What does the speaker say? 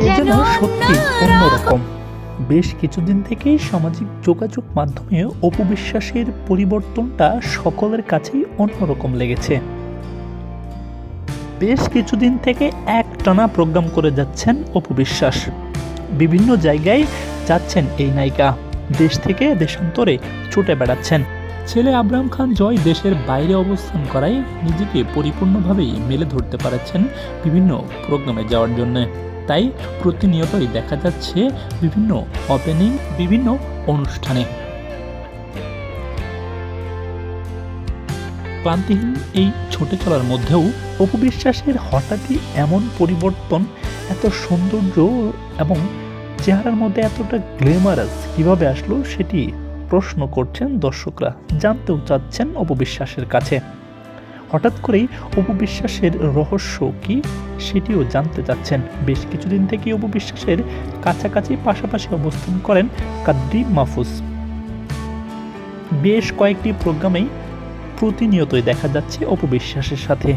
এ যেন সত্যি অন্যরকম। বেশ কিছুদিন থেকেই সামাজিক যোগাযোগ মাধ্যমে অপবিশ্বাসের পরিবর্তনটা সকলের কাছেই অন্যরকম লেগেছে। বেশ কিছুদিন থেকে এক টানা প্রোগ্রাম করে যাচ্ছেন অপবিশ্বাস। বিভিন্ন জায়গায় যাচ্ছেন এই নায়িকা। দেশ থেকে দেশান্তরে ছুটে বেড়াচ্ছেন। ছেলে আবরাম খান জয় দেশের বাইরে অবস্থান করায় নিজেকে পরিপূর্ণভাবেই মেলে ধরতে পারছেন বিভিন্ন প্রোগ্রামে যাওয়ার জন্য। তাই প্রতিনিয়তই দেখা যাচ্ছে বিভিন্ন ওপেনিং বিভিন্ন অনুষ্ঠানে। ক্লান্তিহীন এই ছুটে চলার মধ্যেও অপবিশ্বাসের হঠাৎই এমন পরিবর্তন, এত সৌন্দর্য এবং চেহারার মধ্যে এতটা গ্লেমারাস কীভাবে আসলো সেটি প্রশ্ন করছেন দর্শকরা। জানতেও চাচ্ছেন অপবিশ্বাসের কাছে। হঠাৎ করেই অপবিশ্বাসের রহস্য কি সেটিও জানতে চাচ্ছেন। বেশ কিছুদিন থেকে অপবিশ্বাসের কাছাকাছি পাশাপাশি অবস্থান করেন কাদ্রি মাহফুজ। বেশ কয়েকটি প্রোগ্রামেই প্রতিনিয়তই দেখা যাচ্ছে অপবিশ্বাসের সাথে।